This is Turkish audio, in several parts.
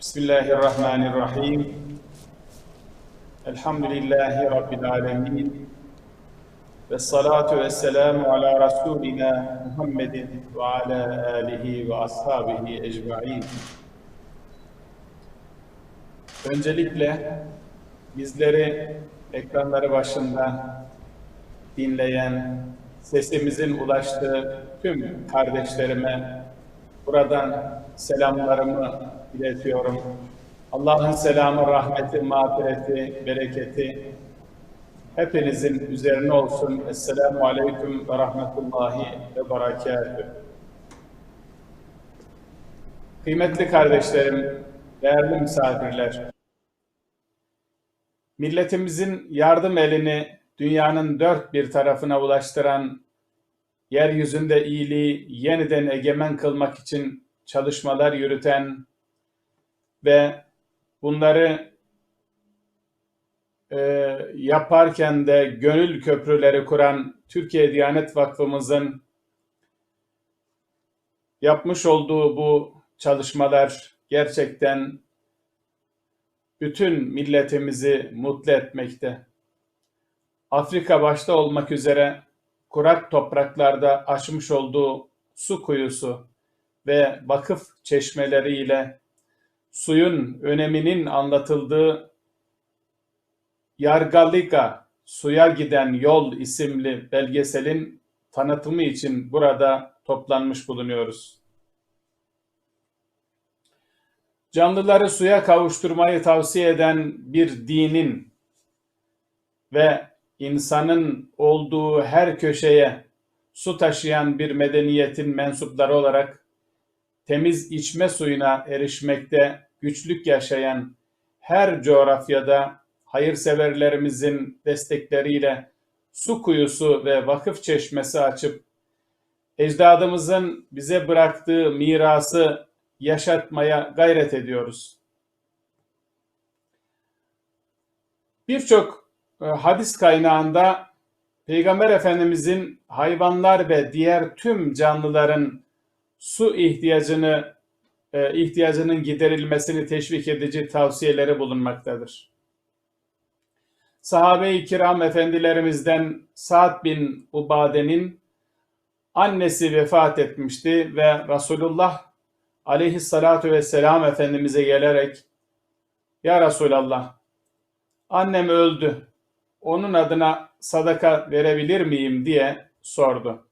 Bismillahirrahmanirrahim. Elhamdülillahi Rabbil alemin. Ve salatu ve selamu ala Resulina Muhammedin ve ala alihi ve ashabihi ecma'in. Öncelikle bizleri ekranları başında dinleyen, sesimizin ulaştığı tüm kardeşlerime buradan selamlarımı iletiyorum. Allah'ın selamı, rahmeti, mağfireti, bereketi hepinizin üzerine olsun. Esselamu Aleyküm ve Rahmetullahi ve Berekatühü. Kıymetli kardeşlerim, değerli misafirler, milletimizin yardım elini dünyanın dört bir tarafına ulaştıran, yeryüzünde iyiliği yeniden egemen kılmak için çalışmalar yürüten ve bunları e, yaparken de gönül köprüleri kuran Türkiye Diyanet Vakfımızın yapmış olduğu bu çalışmalar gerçekten bütün milletimizi mutlu etmekte. Afrika başta olmak üzere kurak topraklarda açmış olduğu su kuyusu ve vakıf çeşmeleriyle suyun öneminin anlatıldığı Yargalika Suya Giden Yol isimli belgeselin tanıtımı için burada toplanmış bulunuyoruz. Canlıları suya kavuşturmayı tavsiye eden bir dinin ve insanın olduğu her köşeye su taşıyan bir medeniyetin mensupları olarak temiz içme suyuna erişmekte güçlük yaşayan her coğrafyada hayırseverlerimizin destekleriyle su kuyusu ve vakıf çeşmesi açıp ecdadımızın bize bıraktığı mirası yaşatmaya gayret ediyoruz. Birçok e, hadis kaynağında Peygamber Efendimizin hayvanlar ve diğer tüm canlıların su ihtiyacını e, ihtiyacının giderilmesini teşvik edici tavsiyeleri bulunmaktadır. Sahabe-i kiram efendilerimizden Sa'd bin Ubade'nin annesi vefat etmişti ve Resulullah aleyhissalatu vesselam Efendimiz'e gelerek Ya Resulallah annem öldü onun adına sadaka verebilir miyim diye sordu.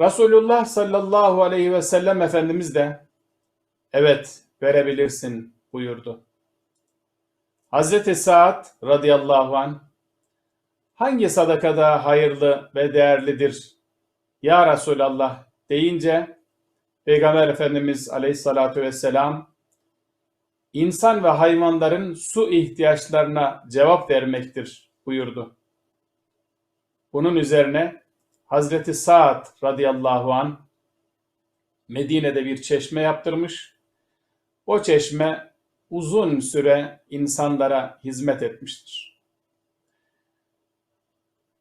Resulullah sallallahu aleyhi ve sellem Efendimiz de evet verebilirsin buyurdu. Hazreti Sa'd radıyallahu an hangi sadaka daha hayırlı ve değerlidir ya Resulallah deyince Peygamber Efendimiz aleyhissalatu vesselam insan ve hayvanların su ihtiyaçlarına cevap vermektir buyurdu. Bunun üzerine Hazreti Sa'd radıyallahu an Medine'de bir çeşme yaptırmış. O çeşme uzun süre insanlara hizmet etmiştir.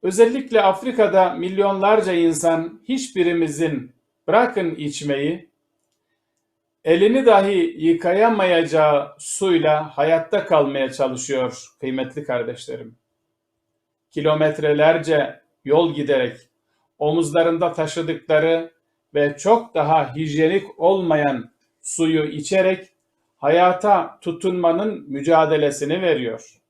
Özellikle Afrika'da milyonlarca insan hiçbirimizin bırakın içmeyi, elini dahi yıkayamayacağı suyla hayatta kalmaya çalışıyor kıymetli kardeşlerim. Kilometrelerce yol giderek omuzlarında taşıdıkları ve çok daha hijyenik olmayan suyu içerek hayata tutunmanın mücadelesini veriyor.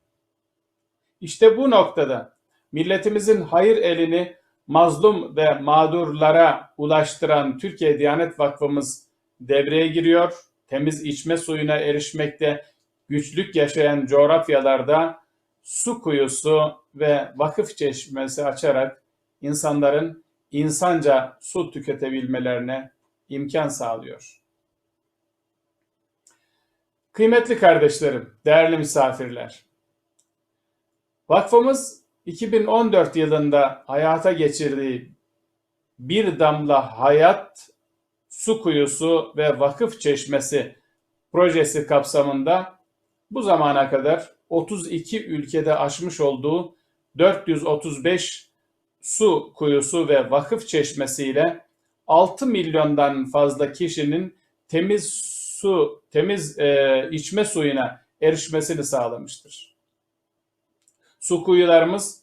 İşte bu noktada milletimizin hayır elini mazlum ve mağdurlara ulaştıran Türkiye Diyanet Vakfımız devreye giriyor. Temiz içme suyuna erişmekte güçlük yaşayan coğrafyalarda su kuyusu ve vakıf çeşmesi açarak insanların insanca su tüketebilmelerine imkan sağlıyor. Kıymetli kardeşlerim, değerli misafirler. Vakfımız 2014 yılında hayata geçirdiği Bir Damla Hayat Su Kuyusu ve Vakıf Çeşmesi projesi kapsamında bu zamana kadar 32 ülkede aşmış olduğu 435 su kuyusu ve vakıf çeşmesiyle 6 milyondan fazla kişinin temiz su, temiz e, içme suyuna erişmesini sağlamıştır. Su kuyularımız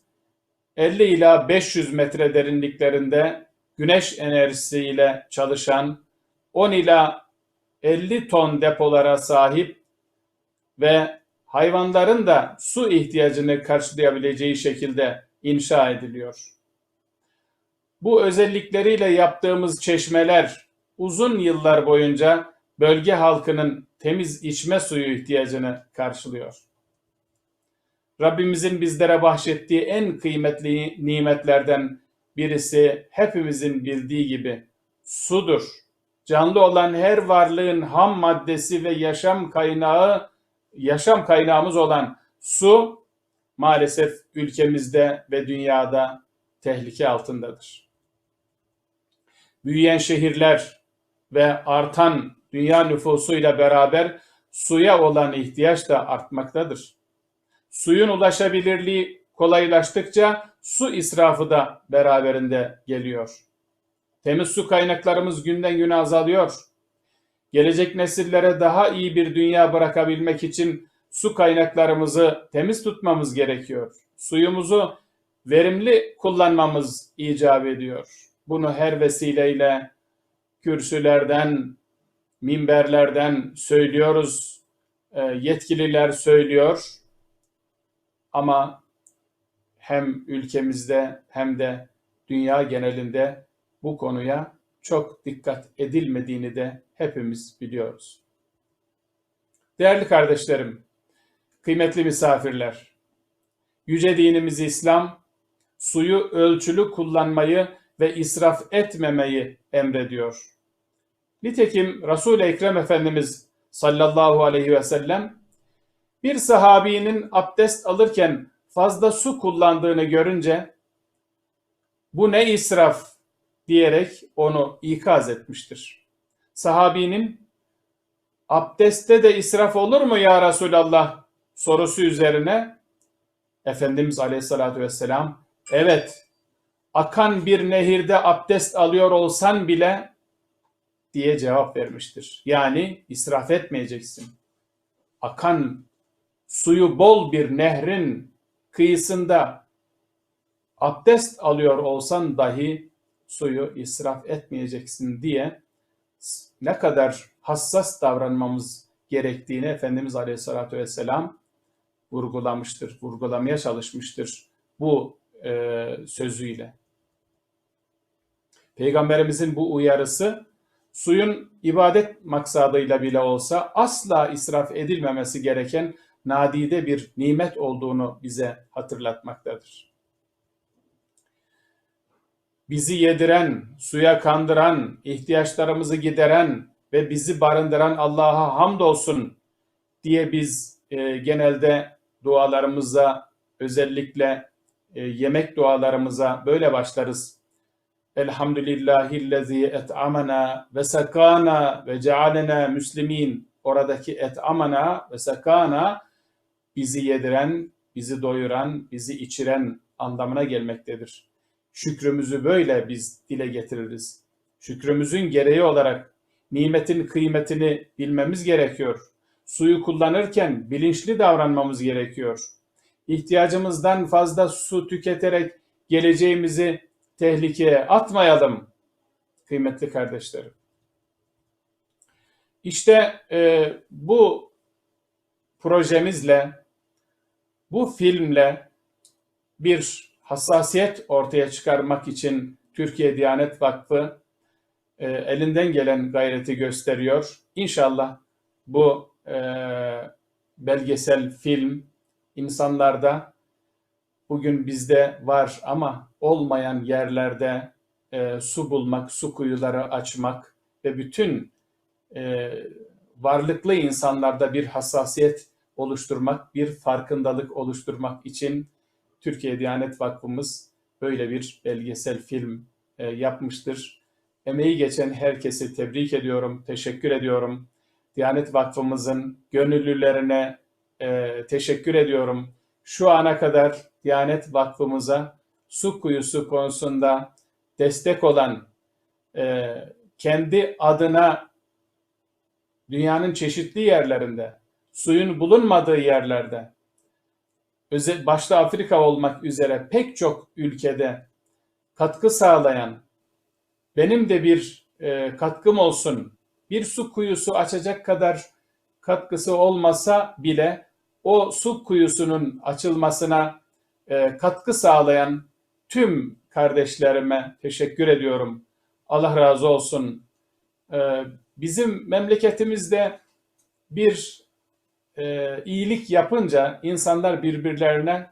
50 ila 500 metre derinliklerinde güneş enerjisiyle çalışan 10 ila 50 ton depolara sahip ve hayvanların da su ihtiyacını karşılayabileceği şekilde inşa ediliyor. Bu özellikleriyle yaptığımız çeşmeler uzun yıllar boyunca bölge halkının temiz içme suyu ihtiyacını karşılıyor. Rabbimizin bizlere bahşettiği en kıymetli nimetlerden birisi hepimizin bildiği gibi sudur. Canlı olan her varlığın ham maddesi ve yaşam kaynağı, yaşam kaynağımız olan su maalesef ülkemizde ve dünyada tehlike altındadır. Büyüyen şehirler ve artan dünya nüfusuyla beraber suya olan ihtiyaç da artmaktadır. Suyun ulaşabilirliği kolaylaştıkça su israfı da beraberinde geliyor. Temiz su kaynaklarımız günden güne azalıyor. Gelecek nesillere daha iyi bir dünya bırakabilmek için su kaynaklarımızı temiz tutmamız gerekiyor. Suyumuzu verimli kullanmamız icap ediyor. Bunu her vesileyle kürsülerden, minberlerden söylüyoruz. E, yetkililer söylüyor. Ama hem ülkemizde hem de dünya genelinde bu konuya çok dikkat edilmediğini de hepimiz biliyoruz. Değerli kardeşlerim, kıymetli misafirler, yüce dinimiz İslam, suyu ölçülü kullanmayı ve israf etmemeyi emrediyor. Nitekim Resul-i Ekrem Efendimiz sallallahu aleyhi ve sellem bir sahabinin abdest alırken fazla su kullandığını görünce bu ne israf diyerek onu ikaz etmiştir. Sahabinin abdestte de israf olur mu ya Resulallah sorusu üzerine Efendimiz Aleyhisselatü Vesselam evet akan bir nehirde abdest alıyor olsan bile diye cevap vermiştir. Yani israf etmeyeceksin. Akan suyu bol bir nehrin kıyısında abdest alıyor olsan dahi suyu israf etmeyeceksin diye ne kadar hassas davranmamız gerektiğini Efendimiz Aleyhisselatü Vesselam vurgulamıştır, vurgulamaya çalışmıştır bu e, sözüyle. Peygamberimizin bu uyarısı suyun ibadet maksadıyla bile olsa asla israf edilmemesi gereken nadide bir nimet olduğunu bize hatırlatmaktadır. Bizi yediren, suya kandıran, ihtiyaçlarımızı gideren ve bizi barındıran Allah'a hamdolsun diye biz e, genelde dualarımıza özellikle e, yemek dualarımıza böyle başlarız. Elhamdülillahillezî et'amana ve sakana ve cealena müslimin. Oradaki et'amana ve sakana bizi yediren, bizi doyuran, bizi içiren anlamına gelmektedir. Şükrümüzü böyle biz dile getiririz. Şükrümüzün gereği olarak nimetin kıymetini bilmemiz gerekiyor. Suyu kullanırken bilinçli davranmamız gerekiyor. İhtiyacımızdan fazla su tüketerek geleceğimizi tehlikeye atmayalım kıymetli kardeşlerim. İşte e, bu projemizle, bu filmle bir hassasiyet ortaya çıkarmak için Türkiye Diyanet Vakfı e, elinden gelen gayreti gösteriyor. İnşallah bu e, belgesel film insanlarda bugün bizde var ama olmayan yerlerde e, su bulmak, su kuyuları açmak ve bütün e, varlıklı insanlarda bir hassasiyet oluşturmak, bir farkındalık oluşturmak için Türkiye Diyanet Vakfımız böyle bir belgesel film e, yapmıştır. Emeği geçen herkesi tebrik ediyorum, teşekkür ediyorum. Diyanet Vakfımızın gönüllülerine e, teşekkür ediyorum. Şu ana kadar Diyanet Vakfımıza su kuyusu konusunda destek olan, e, kendi adına dünyanın çeşitli yerlerinde, suyun bulunmadığı yerlerde, başta Afrika olmak üzere pek çok ülkede katkı sağlayan, benim de bir e, katkım olsun, bir su kuyusu açacak kadar katkısı olmasa bile o su kuyusunun açılmasına e, katkı sağlayan tüm kardeşlerime teşekkür ediyorum. Allah razı olsun. E, bizim memleketimizde bir e, iyilik yapınca insanlar birbirlerine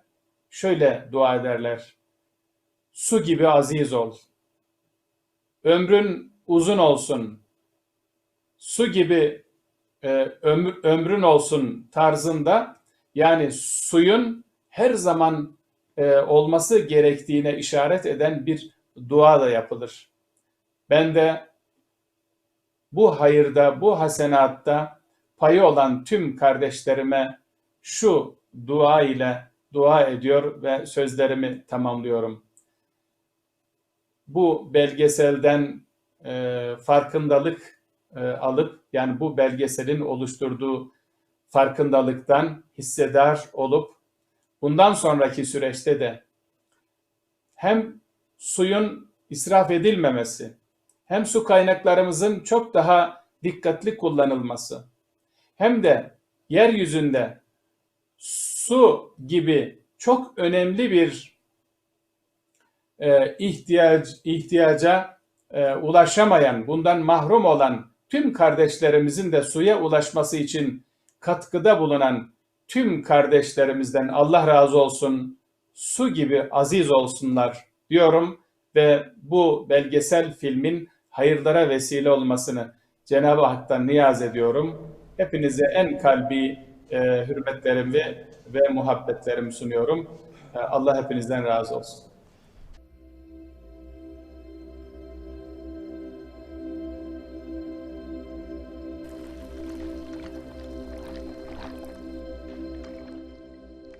şöyle dua ederler. Su gibi aziz ol. Ömrün uzun olsun. Su gibi ömrün olsun tarzında yani suyun her zaman e, olması gerektiğine işaret eden bir dua da yapılır. Ben de bu hayırda, bu hasenatta payı olan tüm kardeşlerime şu dua ile dua ediyor ve sözlerimi tamamlıyorum. Bu belgeselden e, farkındalık e, alıp yani bu belgeselin oluşturduğu farkındalıktan hissedar olup bundan sonraki süreçte de hem suyun israf edilmemesi, hem su kaynaklarımızın çok daha dikkatli kullanılması, hem de yeryüzünde su gibi çok önemli bir e, ihtiyaca e, ulaşamayan, bundan mahrum olan tüm kardeşlerimizin de suya ulaşması için katkıda bulunan tüm kardeşlerimizden Allah razı olsun, su gibi aziz olsunlar diyorum ve bu belgesel filmin hayırlara vesile olmasını Cenab-ı Hak'tan niyaz ediyorum. Hepinize en kalbi e, hürmetlerimi ve muhabbetlerimi sunuyorum. E, Allah hepinizden razı olsun.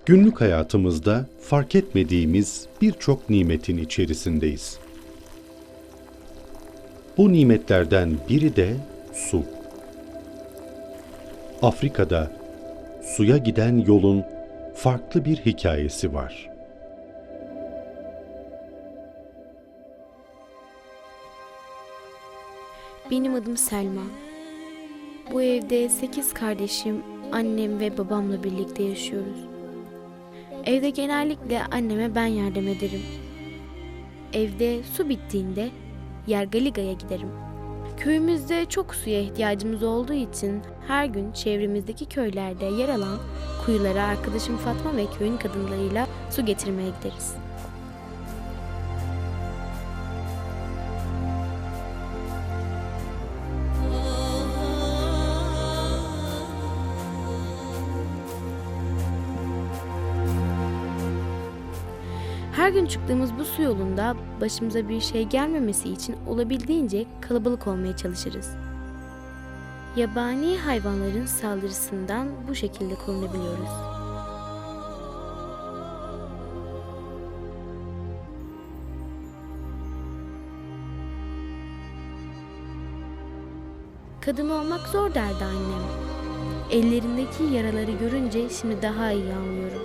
Günlük hayatımızda fark etmediğimiz birçok nimetin içerisindeyiz. Bu nimetlerden biri de su. Afrika'da suya giden yolun farklı bir hikayesi var. Benim adım Selma. Bu evde sekiz kardeşim, annem ve babamla birlikte yaşıyoruz. Evde genellikle anneme ben yardım ederim. Evde su bittiğinde Yergaliga'ya giderim. Köyümüzde çok suya ihtiyacımız olduğu için her gün çevremizdeki köylerde yer alan kuyulara arkadaşım Fatma ve köyün kadınlarıyla su getirmeye gideriz. Çıktığımız bu su yolunda başımıza bir şey gelmemesi için olabildiğince kalabalık olmaya çalışırız. Yabani hayvanların saldırısından bu şekilde korunabiliyoruz. Kadın olmak zor derdi annem. Ellerindeki yaraları görünce şimdi daha iyi anlıyorum.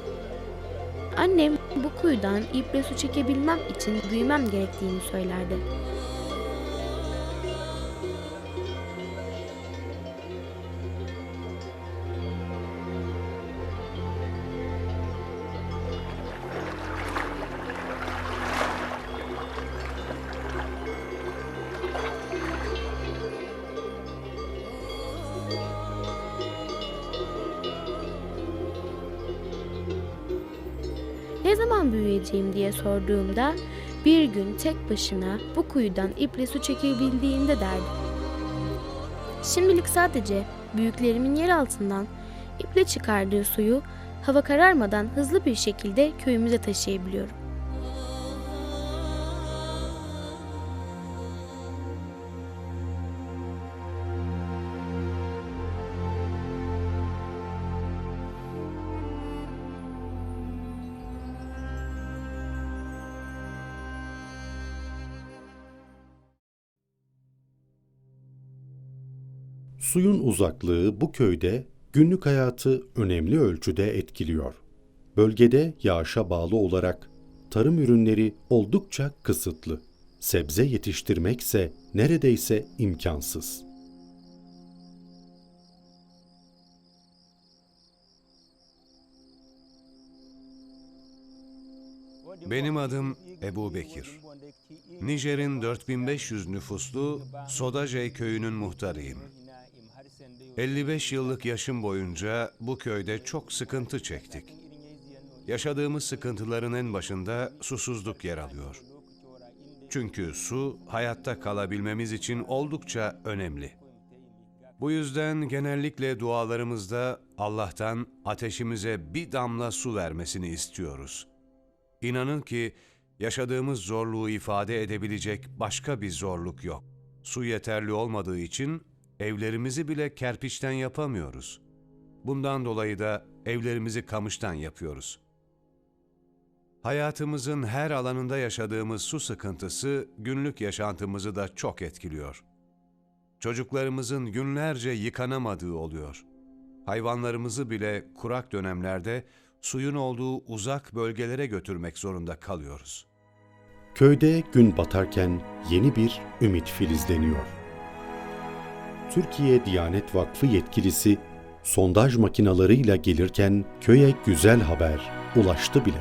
Annem bu kuyudan iple su çekebilmem için büyümem gerektiğini söylerdi. Ne zaman büyüyeceğim diye sorduğumda bir gün tek başına bu kuyudan iple su çekebildiğinde derdi. Şimdilik sadece büyüklerimin yer altından iple çıkardığı suyu hava kararmadan hızlı bir şekilde köyümüze taşıyabiliyorum. Suyun uzaklığı bu köyde günlük hayatı önemli ölçüde etkiliyor. Bölgede yağışa bağlı olarak tarım ürünleri oldukça kısıtlı. Sebze yetiştirmekse neredeyse imkansız. Benim adım Ebu Bekir. Nijer'in 4500 nüfuslu Sodaje köyünün muhtarıyım. 55 yıllık yaşım boyunca bu köyde çok sıkıntı çektik. Yaşadığımız sıkıntıların en başında susuzluk yer alıyor. Çünkü su hayatta kalabilmemiz için oldukça önemli. Bu yüzden genellikle dualarımızda Allah'tan ateşimize bir damla su vermesini istiyoruz. İnanın ki yaşadığımız zorluğu ifade edebilecek başka bir zorluk yok. Su yeterli olmadığı için evlerimizi bile kerpiçten yapamıyoruz. Bundan dolayı da evlerimizi kamıştan yapıyoruz. Hayatımızın her alanında yaşadığımız su sıkıntısı günlük yaşantımızı da çok etkiliyor. Çocuklarımızın günlerce yıkanamadığı oluyor. Hayvanlarımızı bile kurak dönemlerde suyun olduğu uzak bölgelere götürmek zorunda kalıyoruz. Köyde gün batarken yeni bir ümit filizleniyor. Türkiye Diyanet Vakfı yetkilisi sondaj makinalarıyla gelirken köye güzel haber ulaştı bile.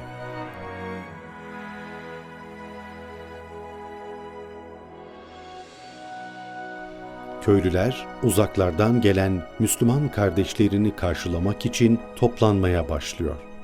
Köylüler uzaklardan gelen Müslüman kardeşlerini karşılamak için toplanmaya başlıyor.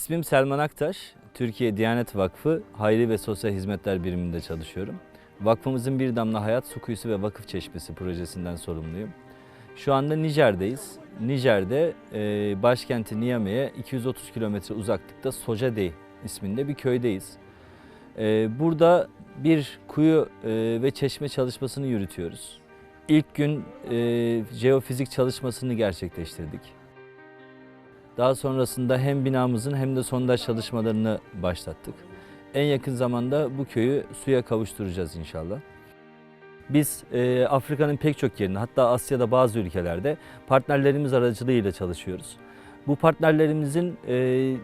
İsmim Selman Aktaş. Türkiye Diyanet Vakfı Hayri ve Sosyal Hizmetler Biriminde çalışıyorum. Vakfımızın Bir Damla Hayat Su Kuyusu ve Vakıf Çeşmesi projesinden sorumluyum. Şu anda Nijer'deyiz. Nijer'de e, başkenti Niamey'e 230 kilometre uzaklıkta Sojadey isminde bir köydeyiz. E, burada bir kuyu e, ve çeşme çalışmasını yürütüyoruz. İlk gün e, jeofizik çalışmasını gerçekleştirdik. Daha sonrasında hem binamızın hem de sondaj çalışmalarını başlattık. En yakın zamanda bu köyü suya kavuşturacağız inşallah. Biz e, Afrika'nın pek çok yerinde hatta Asya'da bazı ülkelerde partnerlerimiz aracılığıyla çalışıyoruz. Bu partnerlerimizin e,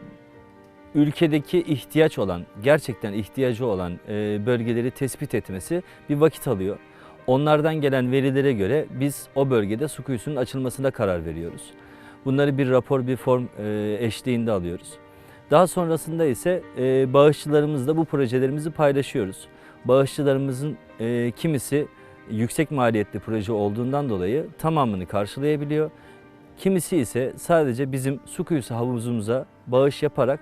ülkedeki ihtiyaç olan, gerçekten ihtiyacı olan e, bölgeleri tespit etmesi bir vakit alıyor. Onlardan gelen verilere göre biz o bölgede su kuyusunun açılmasına karar veriyoruz. Bunları bir rapor, bir form e, eşliğinde alıyoruz. Daha sonrasında ise e, bağışçılarımızla bu projelerimizi paylaşıyoruz. Bağışçılarımızın e, kimisi yüksek maliyetli proje olduğundan dolayı tamamını karşılayabiliyor. Kimisi ise sadece bizim su kuyusu havuzumuza bağış yaparak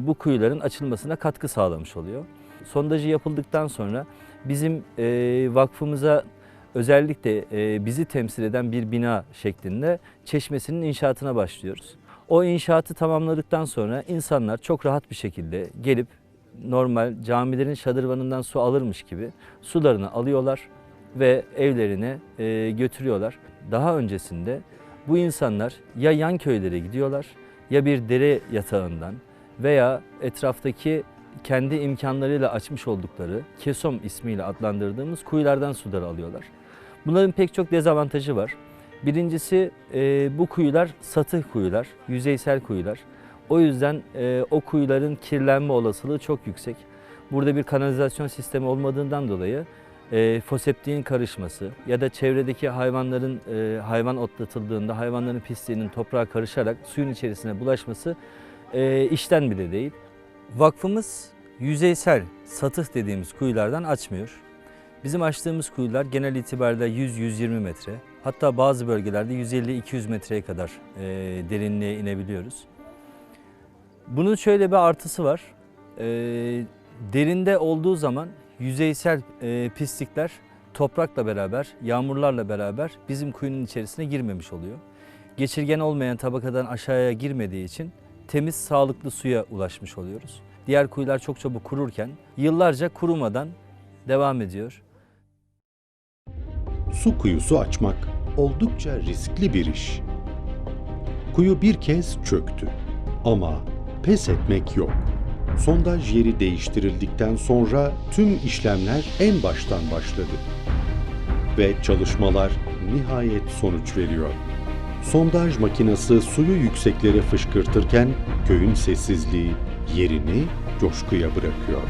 bu kuyuların açılmasına katkı sağlamış oluyor. Sondajı yapıldıktan sonra bizim e, vakfımıza özellikle e, bizi temsil eden bir bina şeklinde çeşmesinin inşaatına başlıyoruz. O inşaatı tamamladıktan sonra insanlar çok rahat bir şekilde gelip normal camilerin şadırvanından su alırmış gibi sularını alıyorlar ve evlerine e, götürüyorlar. Daha öncesinde bu insanlar ya yan köylere gidiyorlar ya bir dere yatağından veya etraftaki kendi imkanlarıyla açmış oldukları kesom ismiyle adlandırdığımız kuyulardan suları alıyorlar. Bunların pek çok dezavantajı var. Birincisi e, bu kuyular satıh kuyular, yüzeysel kuyular. O yüzden e, o kuyuların kirlenme olasılığı çok yüksek. Burada bir kanalizasyon sistemi olmadığından dolayı e, foseptiğin karışması ya da çevredeki hayvanların e, hayvan otlatıldığında hayvanların pisliğinin toprağa karışarak suyun içerisine bulaşması e, işten bile değil. Vakfımız yüzeysel satıh dediğimiz kuyulardan açmıyor. Bizim açtığımız kuyular genel itibariyle 100-120 metre. Hatta bazı bölgelerde 150-200 metreye kadar e, derinliğe inebiliyoruz. Bunun şöyle bir artısı var. E, derinde olduğu zaman yüzeysel e, pislikler toprakla beraber, yağmurlarla beraber bizim kuyunun içerisine girmemiş oluyor. Geçirgen olmayan tabakadan aşağıya girmediği için temiz, sağlıklı suya ulaşmış oluyoruz. Diğer kuyular çok çabuk kururken yıllarca kurumadan devam ediyor. Su kuyusu açmak oldukça riskli bir iş. Kuyu bir kez çöktü. Ama pes etmek yok. Sondaj yeri değiştirildikten sonra tüm işlemler en baştan başladı. Ve çalışmalar nihayet sonuç veriyor. Sondaj makinesi suyu yükseklere fışkırtırken köyün sessizliği yerini coşkuya bırakıyor.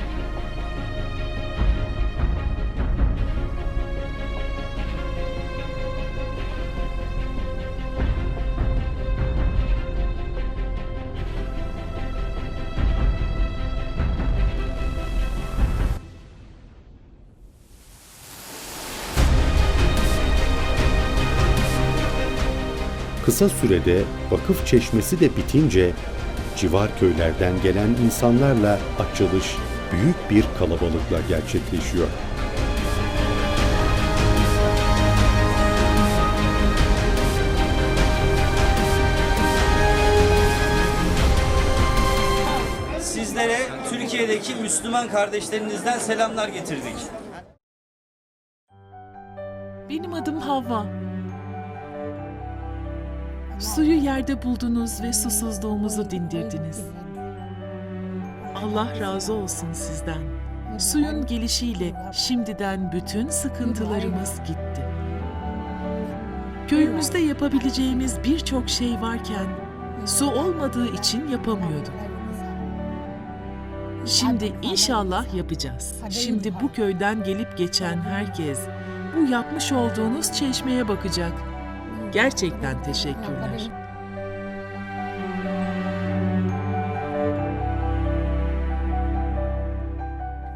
Kısa sürede vakıf çeşmesi de bitince civar köylerden gelen insanlarla açılış büyük bir kalabalıkla gerçekleşiyor. Sizlere Türkiye'deki Müslüman kardeşlerinizden selamlar getirdik. Benim adım Havva. Suyu yerde buldunuz ve susuzluğumuzu dindirdiniz. Allah razı olsun sizden. Suyun gelişiyle şimdiden bütün sıkıntılarımız gitti. Köyümüzde yapabileceğimiz birçok şey varken su olmadığı için yapamıyorduk. Şimdi inşallah yapacağız. Şimdi bu köyden gelip geçen herkes bu yapmış olduğunuz çeşmeye bakacak. Gerçekten teşekkürler.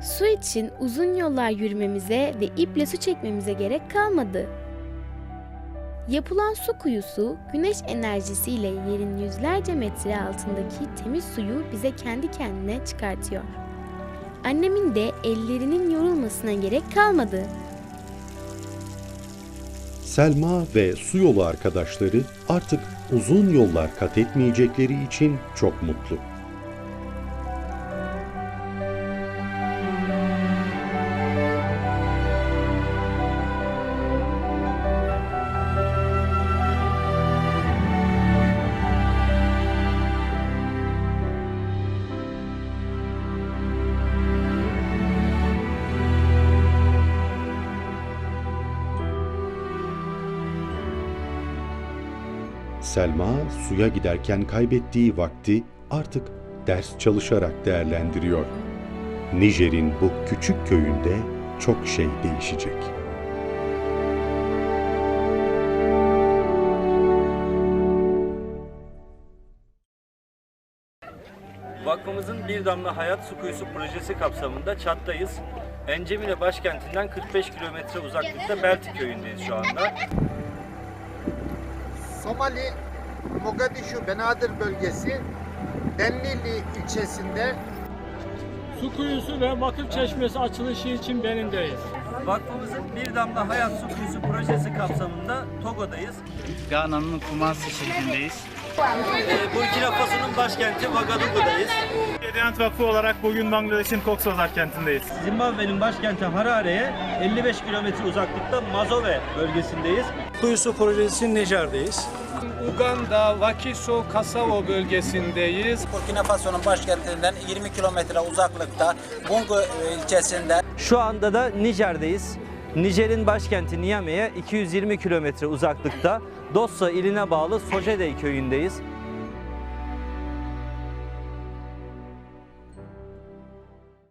Su için uzun yollar yürümemize ve iple su çekmemize gerek kalmadı. Yapılan su kuyusu güneş enerjisiyle yerin yüzlerce metre altındaki temiz suyu bize kendi kendine çıkartıyor. Annemin de ellerinin yorulmasına gerek kalmadı. Selma ve su yolu arkadaşları artık uzun yollar kat etmeyecekleri için çok mutlu. Selma suya giderken kaybettiği vakti artık ders çalışarak değerlendiriyor. Nijer'in bu küçük köyünde çok şey değişecek. Vakfımızın Bir Damla Hayat Su Kuyusu projesi kapsamında Çat'tayız. Encemile başkentinden 45 kilometre uzaklıkta Belti köyündeyiz şu anda. Somali Mogadishu Benadir bölgesi Denlili ilçesinde Su kuyusu ve vakıf çeşmesi açılışı için benimdeyiz. Vakfımızın Bir Damla Hayat Su Kuyusu projesi kapsamında Togo'dayız. Gana'nın Kumasi şehrindeyiz. Ee, Burkina Faso'nun başkenti Ouagadougou'dayız. Diyanet Vakfı olarak bugün Bangladeş'in Koksazar kentindeyiz. Zimbabwe'nin başkenti Harare'ye 55 kilometre uzaklıkta Mazove bölgesindeyiz. Kuyusu projesi Nijer'deyiz. Uganda, Wakiso, Kasavo bölgesindeyiz. Burkina Faso'nun başkentinden 20 kilometre uzaklıkta Bungu ilçesinde Şu anda da Nijer'deyiz. Nijer'in başkenti Niamey'e 220 kilometre uzaklıkta Dossa iline bağlı Sojede köyündeyiz.